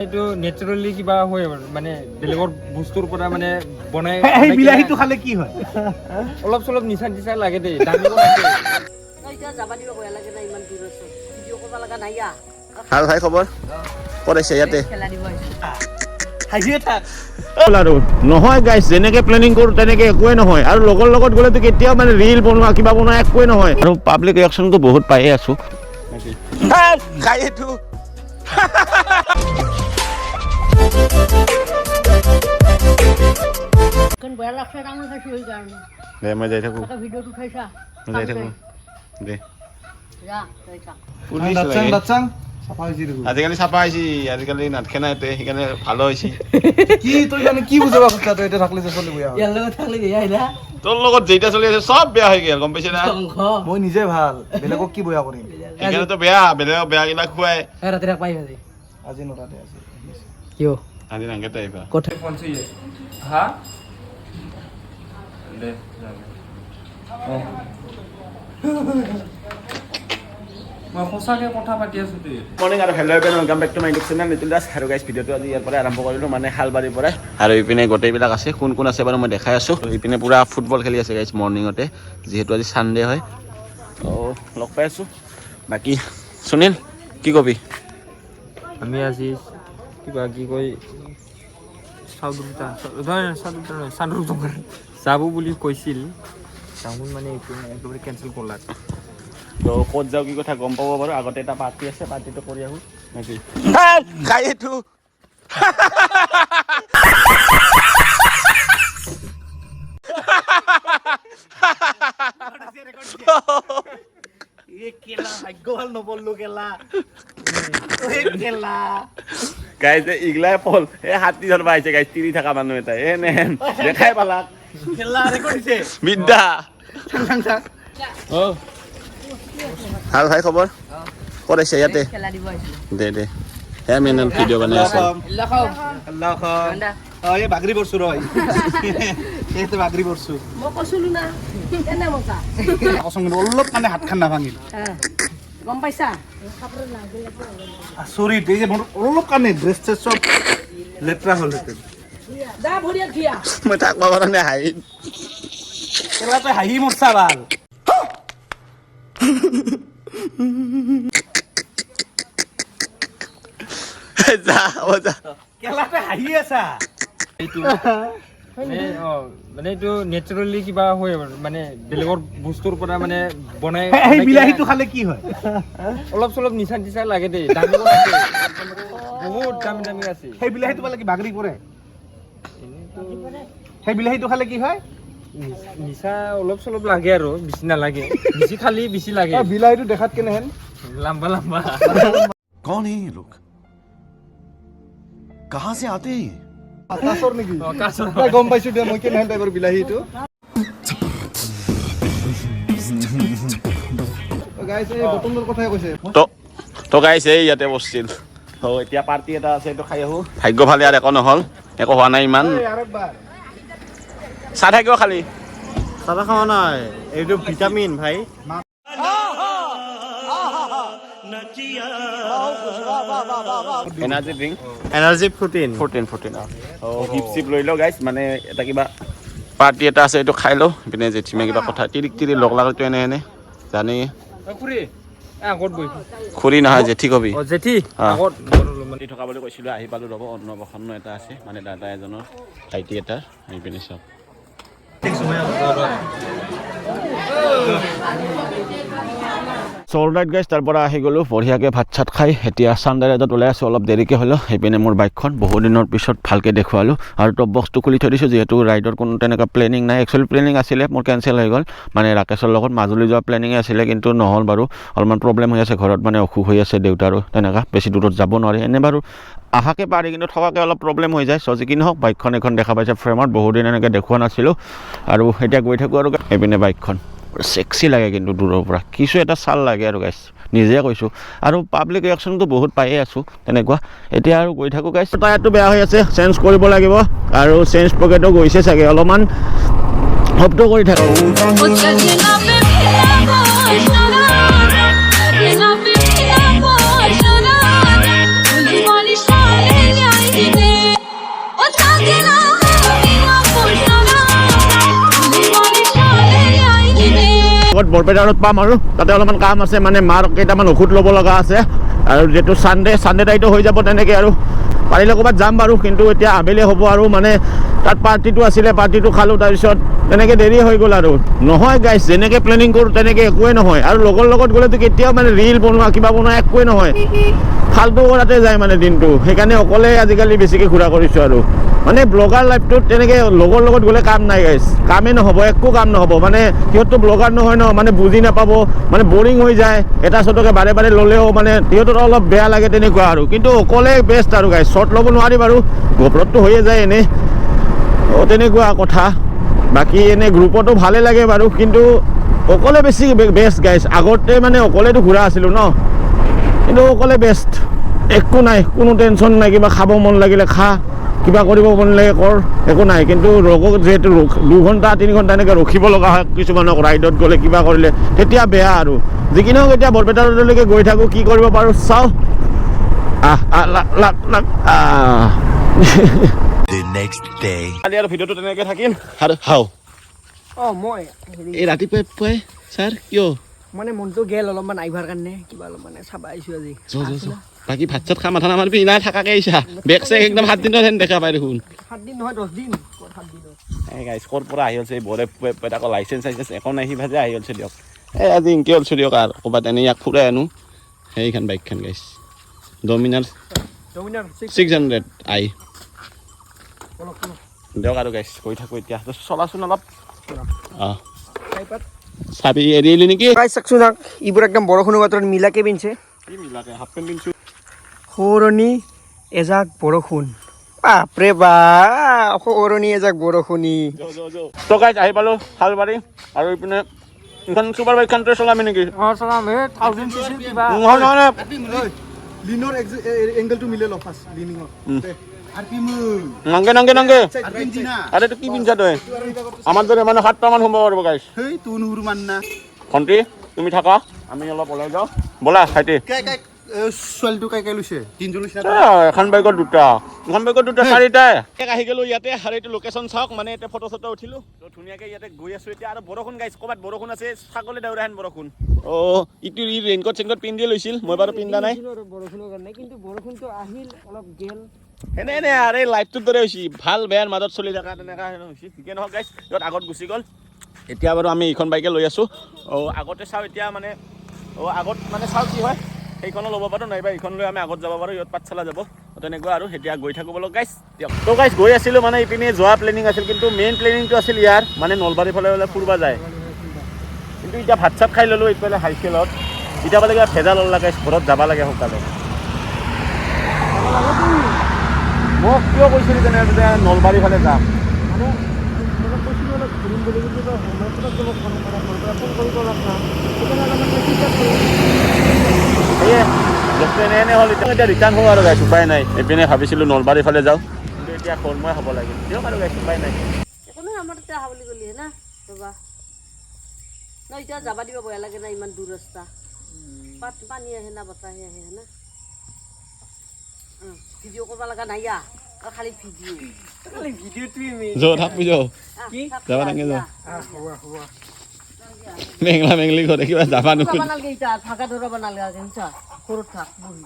এইটো নেচাৰেলি কিবা হয় মানে বেলেগৰ বস্তুৰ পৰা মানে বনাই সেই বিলাহীটো খালে কি হয়? অলপ চলপ নিচা নিচা লাগে দেই ভালো ভাই খবৰ? ক'ত ইয়াতে? আহিছোঁ। আৰু। নহয় গাইছ যেনেকে প্লেনিং কৰোঁ তেনেকে একোৱে নহয়। আৰু লগৰ লগত গ'লেতো কেতিয়াও মানে ৰিল বনোৱা কিবা বনোৱা একোৱে নহয়। আৰু পাব্লিক ৰিয়েকশ্যনটো বহুত পায়ে আছোঁ। খাইটো কাৰণ বেয়া লাগছে ডাঙৰ খাইছোঁ সেইকাৰণে দে মই যাই থাকোঁ তই উঠাইছা মই যাই থাকোঁ দে। যা তই চা দাঁতচাং দাঁতচাং চাফা হৈছে দেখোন আজিকালি চাফা হৈছে আজিকালি সেইকাৰণে ভালো হৈছে কি তই মানে কি বুজাব খুজছা তই এতিয়া থাকলে যে চলি বেয়া হয়। ইয়াৰ লগত থাকলে বেয়া তোৰ লগত যেইটা চলি আছে চব বেয়া হৈ গ'ল গম পাইছে না? মই নিজে ভালো বেলেগক কি বেয়া কৰিম? সেইকাৰণেতো বেয়া বেলেগক বেয়াবিলাক খুৱাই। ৰাতি ৰাখ পাই আজি আজি নটাতে আজি ভিডিঅ'টো আজি ইয়াৰ পৰা আৰম্ভ কৰিলোঁ মানে শালবাৰীৰ পৰাই আৰু ইপিনে গোটেইবিলাক আছে কোন কোন আছে বাৰু মই দেখাই আছোঁ। ইপিনে পূৰা ফুটবল খেলি আছে গাইছ মৰ্ণিঙতে যিহেতু আজি ছানডে হয়। লগ পাই আছোঁ। বাকী? সুনীল কি কবি? আমি আজি কিবা কি কয় যাব বুলি কৈছিল তাহোন মানে এইটো একেবাৰে কেঞ্চেল কৰলাক ত' ক'ত যাওঁ কি কথা গম পাব বাৰু আগতে এটা পাৰ্টি আছে পাৰ্টিটো কৰি আহোঁ নেকি? নপৰলো কেলা কেলা গাইজ ইগলাই ফল এই হাতী ধৰব আহিছে গাইজ তিৰি থকা মানুহ এটা এ দেখাই পালাক বিদ্যা। ভালো ভাই খবৰ? ক'ত আছে ইয়াতে? খেলা দিব আহিছোঁ। দে দে। হে আমি ভিডিঅ' বনাই আছোঁ। বাগৰি পৰছো ৰয়। বাগৰি পৰছো। মই কৈছিলোঁ না। কেনে মজা। কচোন অলপ মানে হাত নাভাঙিল গম পাইছা? আচৰিত এই যে মোৰ অলপ কাৰণে ড্ৰেছ চেছ চব লেতেৰা হ'ল হেঁতেন। যা ভৰিয়াত থিয়া মই থাকিব পৰা নাই হাঁহি। তই হাঁহি মৰছা ভালো। যা হ'ব যা। কেলা হাঁহি আছা। মানে, মানে এইটো নেচাৰেলি কিবা হয় মানে বেলেগৰ বস্তুৰ পৰা মানে বনাই বিলাহীটো খালে কি হয়? অলপ চলপ নিচা নিচা লাগে দেই দামী বহুত দামী দামী আছে। সেই বিলাহীটো খালে কি বাগৰি পৰে? সেই বিলাহীটো খালে কি হয়? নিচা অলপ চলপ লাগে আৰু বেছি নালাগে। বেছি খালি বেছি লাগে। বিলাহীটো দেখাত কেনেহেন লাম্বা লাম্বা। কণ এই লোক? কাহা সে আতে কাছৰ নেকি? কাছৰ। গম পাইছো দিয়া মই কেনেহেন টাইপৰ বিলাহীটো গাইছ এই বটলৰ কথাই কৈছে। তো তো গাইছ এই ইয়াতে বসছিল। তো এতিয়া পাৰ্টি এটা আছে এইটো খাই আহোঁ। ভাগ্য ভালে আৰু একো নহ'ল একো হোৱা নাই ইমান। চাহ থাকিব খালি? চাদা খাওয়া নাই এইটো ভিটামিন ভাই। Energy drink energy fourteen fourteen অঁ হিপ চিপ লৈ লওঁ গাইছ মানে এটা কিবা পাৰ্টি এটা আছে এইটো খাই লওঁ ইপিনে জেঠিমে কিবা কথা তিৰিক তিৰি লগ লাগাটো এনে এনে। জানেই অ, খুৰী নহয় জেঠি কবি। অ জেঠি থকা বুলি কৈছিলোঁ আহি পালোঁ ৰ'ব অন্নপ্ৰসন্ন এটা আছে মানে দাদা এজনৰ ভাইটি এটাৰ আহি পিনে চাওক। চল ৰাইড গাইজ তাৰ আহি গ'লোঁ, বঢ়িয়াকৈ ভাত চাত খাই। এতিয়া চানডে ৰাইডত ওলাই আছোঁ, অলপ দেৰিকৈ হ'লেও। সেইপিনে মোৰ বাইকখন, বহু দিনৰ পিছত ভালকৈ দেখুৱালোঁ। আৰু টপ বক্সটো খুলি থৈ দিছোঁ, যিহেতু ৰাইডৰ কোনো তেনেকুৱা প্লেনিং নাই। একচুৱেলি প্লেনিং আছিলে, মোৰ কেঞ্চেল হৈ গ'ল। মানে ৰাকেশৰ লগত মাজুলী যোৱা প্লেনিঙে আছিলে, কিন্তু নহ'ল বাৰু। অলপমান প্ৰব্লেম হৈ আছে, ঘৰত মানে অসুখ হৈ আছে, দেউতাৰো তেনেকুৱা। বেছি দূৰত যাব নোৱাৰি। এনে বাৰু আহাকে পাৰি, কিন্তু থকাকৈ অলপ প্ৰব্লেম হৈ যায়। চ' যি কি নহওক, বাইকখন এখন দেখা পাইছে ফ্ৰেমত বহুদিন এনেকৈ দেখুওৱা নাছিলোঁ। আৰু এতিয়া গৈ থাকোঁ আৰু এইপিনে বাইকখন। চেক্সি লাগে কিন্তু দূৰৰ পৰা। কিছু এটা চাল লাগে আৰু গাইছ নিজে কৈছোঁ। আৰু পাব্লিক ৰিয়েকশ্যনটো বহুত পায়ে আছোঁ, তেনেকুৱা। এতিয়া আৰু গৈ থাকোঁ গাইছ টায়াৰটো বেয়া হৈ আছে চেঞ্জ কৰিব লাগিব। আৰু চেঞ্জ পকেটো গৈছে চাগে অলপমান। শব্দ কৰি থাকোঁ। আগত বৰপেটাৰত পাম আৰু। তাতে অলপমান কাম আছে মানে মাৰ কেইটামান ঔষধ ল'ব লগা আছে। আৰু যিহেতু ছানডে ছানডে টাইটো হৈ যাব তেনেকৈ আৰু। পাৰিলে ক'ৰবাত যাম বাৰু কিন্তু এতিয়া আবেলি হ'ব আৰু মানে তাত পাৰ্টিটো আছিলে পাৰ্টিটো খালোঁ তাৰপিছত তেনেকৈ দেৰি হৈ গ'ল আৰু। নহয় গাইছ যেনেকৈ প্লেনিং কৰোঁ তেনেকৈ একোৱেই নহয়। আৰু লগৰ লগত গ'লেতো কেতিয়াও মানে ৰিল বনোৱা কিবা বনোৱা একোৱেই নহয়। ফাল্টু কৰাতে যায় মানে দিনটো। সেইকাৰণে অকলে আজিকালি বেছিকৈ ঘূৰা কৰিছোঁ আৰু। মানে ব্লগাৰ লাইফটোত তেনেকৈ লগৰ লগত গ'লে কাম নাই গাইছ কামেই নহ'ব একো কাম নহ'ব। মানে সিহঁততো ব্লগাৰ নহয় ন মানে বুজি নাপাব মানে বৰিং হৈ যায়। এটা শ্বটকে বাৰে বাৰে ল'লেও মানে সিহঁতৰ অলপ বেয়া লাগে তেনেকুৱা আৰু। কিন্তু অকলে বেষ্ট আৰু গাইছ শ্বট ল'ব নোৱাৰি বাৰু। গোপৰতটো হৈয়ে যায় এনেই। অঁ তেনেকুৱা কথা। বাকী এনেই গ্ৰুপতো ভালে লাগে বাৰু কিন্তু অকলে বেছি বেষ্ট গাইছ আগতে মানে অকলেতো ঘূৰা আছিলোঁ ন। কিন্তু অকলে বেষ্ট একো নাই কোনো টেনশ্যন নাই কিবা খাব মন লাগিলে খা। কিবা কৰিব মন লাগে কৰ একো নাই। কিন্তু ৰ'গত যিহেতু ৰখ- দুঘণ্টা তিনি ঘণ্টা এনেকৈ ৰখিব লগা হয় কিছুমানক ৰাইডত গ'লে কিবা কৰিলে তেতিয়া বেয়া আৰু। যি কি নহওক এতিয়া বৰপেটা ৰোডলৈকে গৈ থাকোঁ কি কৰিব পাৰোঁ? চাওঁ। আহ আহ লাগ লাগ লাগ আহ। The next day. কালি আৰু ভিডিঅ'টো তেনেকৈ থাকিল আৰু হাও। অঁ মই হেৰি এই ৰাতিপুৱাই পুৱাই ছাৰ কিয়? মানে মনটো গেল অলপমান আহিবাৰ কাৰণে কিবা অলপ মানে চাব আহিছোঁ আজি। বাকী ভাত চাত খা মাথা নামাৰিবি নাই থাকাকে আহিছা। বেগ চেগ একদম সাত দিনত হেন দেখা পাই দেখোন। সাত দিন নহয় দহ দিন। সাত দিনত এই গাইছ ক'ৰ পৰা আহি আছে বৰে আকৌ লাইচেঞ্চ চাইচেঞ্চ একো নাই সি আহি আছে দিয়ক। এই আজি ইনকে অলছো দিয়ক আৰু ক'ৰবাত এনেই ইয়াক ফুৰাই আনো। সেইখন বাইকখন গাইছ ডমিনাৰ ছিক্স হাণ্ড্ৰেড আই। দিয়ক আৰু গাইছ গৈ থাকোঁ এতিয়া। চলাচোন অলপ। অঁ চাইপাত চাবি এৰিলি নেকি প্ৰায় চাকচোন নাক এইবোৰ একদম বৰষুণৰ বতৰত মিলাকে পিন্ধছে কি মিলাকে হাফ পেণ্ট পিন্ধছোঁ সৌৰণি এজাক বৰষুণ বাপৰে বাপ সৌৰণি এজাক বৰষুণি তো গাইছ আহি পালোঁ শালবাৰী আৰু ইপিনে এইখন চুপাৰ বাইকখন তই চলাবি নেকি অঁ চলাম এই থাউজেণ্ড চিচি কিবা নহয় নহয় নহয় লিনৰ এংগেলটো মিলে ল ফাৰ্ষ্ট লিনিঙৰ আৰু কি মোৰ নাংগে নাংগে নাংগে পিন্ধি না আরে তো কি পিনছা তই আমার দৰে মানে সাতটা মান সোমাব পাৰিব গাইছ সেই তোৰ নুহুৰ মান না। ভণ্টি তুমি থাকা। আমি অলপ ওলাই যাওঁ। ব'লা কাই ছোৱালীটো কাই কাই লৈছে? তিনজন লৈছে এখন বাইকত দুটা। এখন বাইকত দুটা চাৰিটাই এক আহি গ'লো ইয়াতে আৰু এইটো লোকেশ্যন চাওক মানে এতিয়া ফটো চটো উঠিলোঁ। তো ধুনীয়াকৈ ইয়াতে গৈ আছোঁ এতিয়া আৰু বৰষুণ গাইছ ক'ৰবাত বৰষুণ আছে ছাগলী দেউৰাহেন বৰষুণ। অ' ইটো ই ৰেইনকোট চেইনকোট পিন্ধি লৈছিল মই বাৰু পিন্ধা নাই। বৰষুণৰ কাৰণে কিন্তু বৰষুণটো আহিল অলপ গেল। এনে এনে, আৰু এই লাইফটোৰ দৰে হৈছে। ভালো, বেয়াৰ মাজত চলি থকা তেনেকুৱা হৈছে। ঠিকে নহওক গাইছ য'ত আগত গুচি গ'ল, এতিয়া বাৰু আমি এইখন বাইকে লৈ আছোঁ। অঁ, আগতে চাওঁ, এতিয়া মানে অঁ, আগত মানে চাওঁ কি হয়। সেইখনো ল'ব পাৰোঁ, নাইবা এইখন লৈ আমি আগত যাব পাৰোঁ, ইয়াত পাঠশালা যাব। তেনেকুৱা আৰু এতিয়া গৈ থাকোঁ বলক গাইছ দিয়ক। তো গাইছ গৈ আছিলোঁ মানে ইপিনে, যোৱা প্লেনিং আছিল, কিন্তু মেইন প্লেনিংটো আছিল ইয়াৰ মানে নলবাৰীৰ ফালে বোলে ফুৰিব যায়। কিন্তু এতিয়া ভাত চাত খাই ল'লোঁ, এইফালে হাইস্কেলত এতিয়া বোলে কিবা ভেজাল ওলালে ঘৰত যাব লাগে সোনকালে। মোক কিয় কৈছিলি তেনেহ'লে যে নলবাৰীৰ ফালে যাম? এনে হ'ল এতিয়া এতিয়া ৰিটাৰ্ণ আৰু গাইছ উপায় নাই। এইপিনে ভাবিছিলোঁ নলবাৰীৰ ফালে যাওঁ। কিন্তু এতিয়া কৰ্মই হ'ব লাগে দিয়ক আৰু গাইছ উপায় নাই। আমাৰ তাতে আহা বুলি ক'লি না ৰ'বা। ন এতিয়া যাবা দিব বেয়া লাগে না ইমান দূৰ ৰাস্তা। পাত পানী আহে না বতাহে আহে না। ভিডিঅ' কৰিব লগা নাই আৰু খালি ভিডিঅ' খালি ভিডিঅ'টোৱে মেইন যৌ থাকবি যৌ কি? যাবা নালাগে যৌ? মেংলা মেংলি কৰে কিবা যাবা নোখোজে নালাগে এতিয়া থাকা ধৰাব নালাগে সৰু থাক বহি।